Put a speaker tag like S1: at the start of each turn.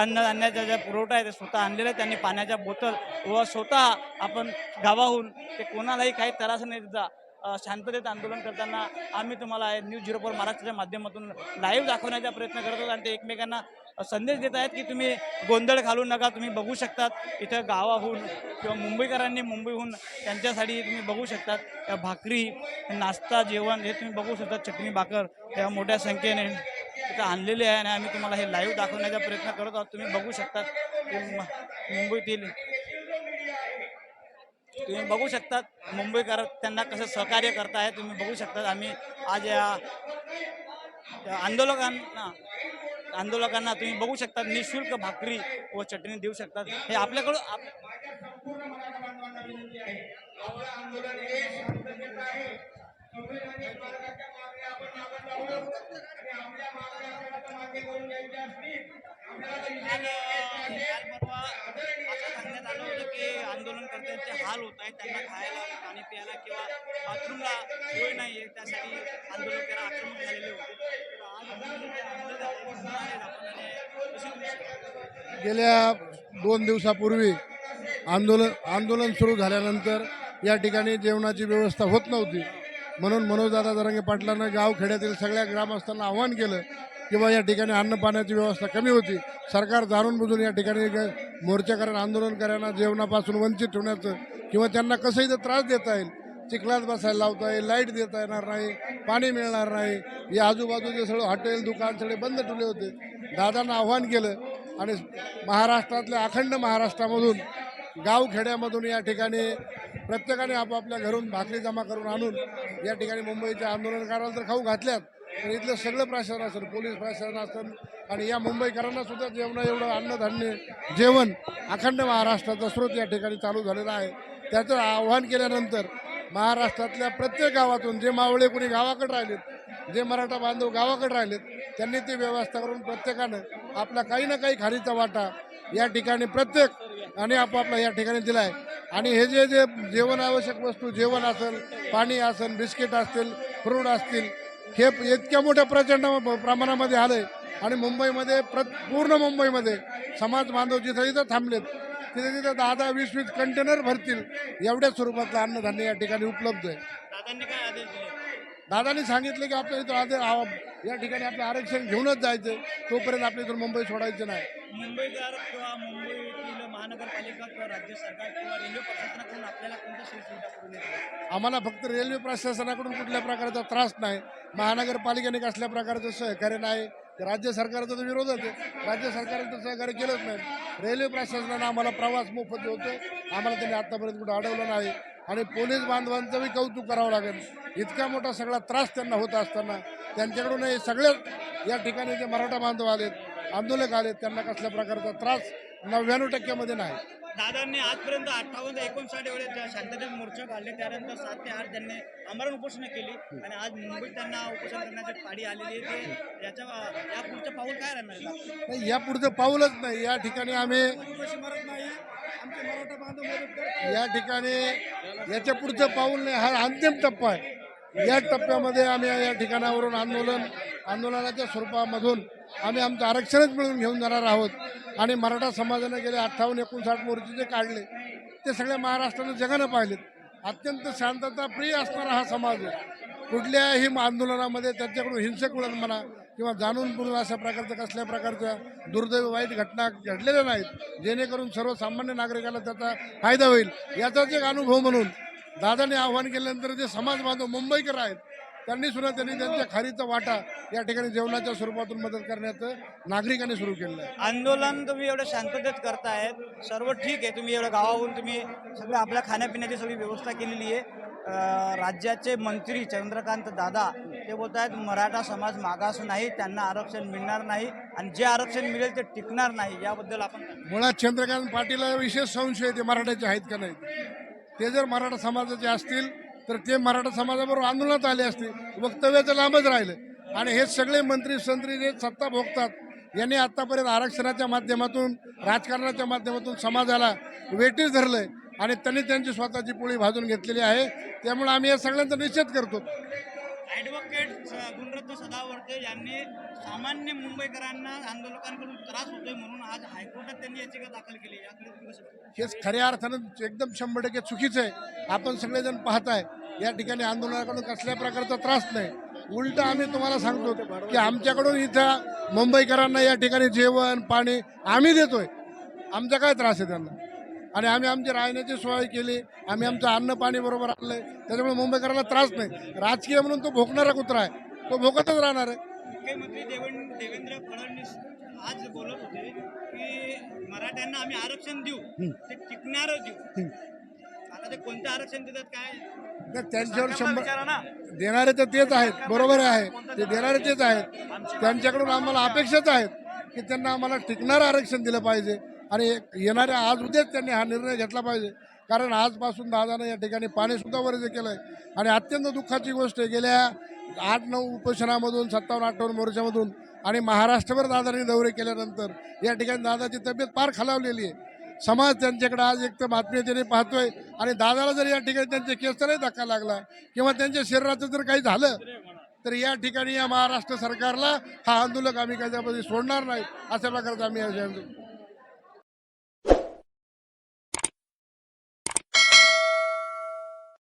S1: अन्नधान्याचा जे पुरवठा आहे ते स्वतः आणलेलं आहे. त्यांनी पाण्याच्या बोतल व स्वतः आपण गावाहून ते कोणालाही काही त्रास नाही देता शांततेत आंदोलन करताना आम्ही तुम्हाला न्यूज झिरो फोर महाराष्ट्राच्या माध्यमातून लाईव्ह दाखवण्याचा प्रयत्न करत आहोत आणि ते एकमेकांना संदेश देत आहेत की तुम्ही गोंधळ घालू नका तुम्ही बघू शकतात. इथं गावाहून किंवा मुंबईकरांनी मुंबईहून त्यांच्यासाठी तुम्ही बघू शकतात. त्या भाकरी नाश्ता जेवण हे तुम्ही बघू शकता चटणी भाकर त्या मोठ्या संख्येने इथं आणलेले आहे आणि आम्ही तुम्हाला हे लाईव्ह दाखवण्याचा प्रयत्न करत आहोत. तुम्ही बघू शकतात मुंबईतील तुम्ही बघू शकतात मुंबईकर त्यांना कसं सहकार्य करताय तुम्ही बघू शकतात आम्ही आज या आंदोलकांना आंदोलकांना तुम्ही बघू शकता निशुल्क भाकरी व चटणी देऊ शकतात हे आपल्याकडून त्यांचे हाल होत आहेत त्यांना खायला पाणी प्यायला किंवा बाथरूमला सोय नाही आहे त्यासाठी आंदोलन आंदोलकांना आक्रमक झालेले होते.
S2: गेल्या दोन दिवसापूर्वी आंदोलन आंदोलन सुरू झाल्यानंतर या ठिकाणी जेवणाची व्यवस्था होत नव्हती. म्हणून मनोजदादा दरंगे पाटलांना गावखेड्यातील सगळ्या ग्रामस्थांना आव्हान केलं किंवा या ठिकाणी अन्न पाण्याची व्यवस्था कमी होती. सरकार जाणून बुजून या ठिकाणी मोर्चेकऱ्यांना आंदोलनकऱ्यांना जेवणापासून वंचित ठेवण्याचं किंवा त्यांना कसंही तर त्रास देता येईल चिखलात बसायला लावता येईल लाइट देता येणार नाही पाणी मिळणार नाही. या आजूबाजूचे सगळं हॉटेल दुकान सगळे बंद ठेवले होते. दादांना आव्हान केलं आणि महाराष्ट्रातल्या अखंड महाराष्ट्रामधून गावखेड्यामधून या ठिकाणी प्रत्येकाने आपापल्या घरून भाकरी जमा करून आणून या ठिकाणी मुंबईच्या आंदोलनकाराला तर खाऊ घातल्यात. आणि इथलं सगळं प्रशासन असेल पोलीस प्रशासन असेल आणि या मुंबईकरांना सुद्धा जेवणा एवढं अन्नधान्य जेवण अखंड महाराष्ट्राचा स्रोत या ठिकाणी चालू झालेला आहे. त्याचं आव्हान केल्यानंतर महाराष्ट्रातल्या प्रत्येक गावातून जे मावळे कोणी गावाकडे राहिलेत जे मराठा बांधव गावाकडे राहिलेत त्यांनी ती व्यवस्था करून प्रत्येकानं आपला काही ना काही खारीचा वाटा या ठिकाणी प्रत्येक आणि आपापला या ठिकाणी दिला आहे आणि हे जे जे जेवण आवश्यक वस्तू जेवण असेल पाणी असेल बिस्किट असतील फ्रूट असतील हे इतक्या मोठ्या प्रचंड प्रमाणामध्ये आलंय. आणि मुंबईमध्ये प्र पूर्ण मुंबईमध्ये समाज बांधव जिथं जिथं थांबलेत तिथे तिथं दहा दहा वीस वीस कंटेनर भरतील. एवढ्या स्वरूपातलं अन्नधान्य या ठिकाणी उपलब्ध आहे.
S1: दादांनी
S2: सांगितलं की आपल्या इथं आदे- आ- या ठिकाणी आपलं आरक्षण घेऊनच जायचं. तोपर्यंत आपल्या इथून मुंबई सोडायचं नाही.
S1: मुंबईकर किंवा मुंबईतील महानगरपालिका किंवा राज्य सरकार किंवा रेल्वे प्रशासनाकडून आपल्याला कोणत्या सुविधा करून येतात
S2: आम्हाला फक्त रेल्वे प्रशासनाकडून कुठल्या प्रकारचा त्रास नाही. महानगरपालिकेने कसल्या प्रकारचं सहकार्य नाही. राज्य सरकारचा तर विरोधच आहे. राज्य सरकारने तर सहकार्य केलंच नाही. रेल्वे प्रशासनानं आम्हाला प्रवास मोफत होतो आम्हाला त्यांनी आत्तापर्यंत कुठं अडवलं नाही. आणि पोलीस बांधवांचंही कौतुक करावं लागेल. इतका मोठा सगळा त्रास त्यांना होत असताना त्यांच्याकडून हे सगळे या ठिकाणी जे मराठा बांधव आलेत आंदोलक आलेत त्यांना कसल्या प्रकारचा त्रास नव्याण्णव टक्क्यामध्ये नाही.
S1: दादांनी आजपर्यंत अठ्ठावन्न एकोणसाठ एवढे ज्या शांततेत मोर्चे काढले त्यानंतर सात ते आठ त्यांनी आमरण उपोषण केली आणि आज मुंबईत त्यांना उपोषण करण्याची पाडी आलेली आहे. ते याच्या या पुढचं पाऊल काय राहणार?
S2: या पुढचं पाऊलच नाही. या ठिकाणी आम्ही या ठिकाणी याच्या पुढचं पाऊल नाही हा अंतिम टप्पा आहे. या टप्प्यामध्ये आम्ही या ठिकाणावरून आंदोलन आंदोलनाच्या स्वरूपामधून आम्ही आमचं आरक्षणच मिळून घेऊन जाणार आहोत. आणि मराठा समाजाने गेले अठ्ठावन्न एकोणसाठ मोर्चे जे काढले ते सगळ्या महाराष्ट्रानं जगानं पाहिलेत. अत्यंत शांतता प्रिय असणारा हा समाज आहे. कुठल्याही आंदोलनामध्ये त्यांच्याकडून हिंसक वळण म्हणा किंवा जाणून बुजून अशा प्रकारच्या कसल्या प्रकारच्या दुर्दैव वाईट घटना घडलेल्या नाहीत. जेणेकरून सर्वसामान्य नागरिकाला त्याचा फायदा होईल. याचाच एक अनुभव म्हणून दादाने आव्हान केल्यानंतर जे समाज बांधव मुंबईकर आहेत त्यांनी सुद्धा त्यांनी त्यांच्या खारीचा वाटा या ठिकाणी जेवणाच्या स्वरूपातून मदत करण्याचं नागरिकांनी सुरू केलं आहे.
S1: आंदोलन तुम्ही एवढं शांततेत करतायत सर्व ठीक आहे. तुम्ही एवढं गावाहून तुम्ही सगळं आपल्या खाण्यापिण्याची सगळी व्यवस्था केलेली आहे. राज्याचे मंत्री चंद्रकांत दादा ते बोलत आहेत मराठा समाज मागास नाही त्यांना आरक्षण मिळणार नाही आणि जे आरक्षण मिळेल ते टिकणार नाही. याबद्दल आपण?
S2: मुळात चंद्रकांत पाटील विशेष संशय ते मराठ्याचे आहेत का नाही ते जर मराठा समाजाचे असतील तर ते मराठा समाजाबरोबर आंदोलनात आले असते. वक्तव्याचं लांबच राहिलं. आणि हे सगळे मंत्री संत्री जे सत्ता भोगतात यांनी आतापर्यंत आरक्षणाच्या माध्यमातून राजकारणाच्या माध्यमातून समाजाला वेटीस धरलंय. आणि त्यांनी त्यांची स्वतःची पोळी भाजून घेतलेली आहे. त्यामुळे आम्ही या सगळ्यांचा निषेध करतो.
S1: गुणरत्न सदावर्ते यांनी सामान्य मुंबईकरांना आंदोलकांकडून त्रास होतोय म्हणून आज हायकोर्टात त्यांनी याचिका दाखल केली. याकडे
S2: हेच खऱ्या अर्थानं एकदम शंभर टक्के चुकीचं आहे. आपण सगळेजण पाहताय या ठिकाणी आंदोलनाकडून कसल्या प्रकारचा त्रास नाही. उलट आम्ही तुम्हाला सांगतो की आमच्याकडून इथं मुंबईकरांना या ठिकाणी जेवण पाणी आम्ही देतोय. आमचा काय त्रास आहे त्यांना? आणि आम्ही आमची राहण्याची सोय केली आम्ही आमचं अन्न पाणी बरोबर आणलंय. त्याच्यामुळे मुंबईकरांना त्रास नाही. राजकीय म्हणून तो भोगणारा कुत्रा आहे. तो भोगतच राहणार आहे.
S1: मुख्यमंत्री देवेंद्र देवेंद्र फडणवीस आज बोलत होते की मराठ्यांना आम्ही आरक्षण देऊ ते टिकणारच देऊ. आता ते कोणतं आरक्षण देतात काय?
S2: तर त्यांच्यावर शंभर
S1: ना.
S2: देणारे तर तेच आहेत बरोबर आहे. ते देणारे तेच आहेत. त्यांच्याकडून आम्हाला अपेक्षाच आहेत की त्यांना आम्हाला टिकणारं आरक्षण दिलं पाहिजे. आणि येणाऱ्या आज उद्याच त्यांनी हा निर्णय घेतला पाहिजे. कारण आजपासून दादानं या ठिकाणी पाणीसुद्धा वर्ज केलं आहे आणि अत्यंत दुःखाची गोष्ट आहे गेल्या आठ नऊ उपोषणामधून सत्तावन्न अठ्ठावन्न मोर्चामधून आणि महाराष्ट्रभर दादांनी दौरे केल्यानंतर या ठिकाणी दादाची तब्येत फार खालावलेली आहे. समाज त्यांच्याकडे आज एक तर बातमी पाहतोय आणि दादाला जर या ठिकाणी त्यांच्या केसलाही धक्का लागला किंवा त्यांच्या शरीराचं जर काही झालं तर या ठिकाणी या महाराष्ट्र सरकारला हा आंदोलक आम्ही त्याच्यामध्ये सोडणार नाही अशा प्रकारचं आम्ही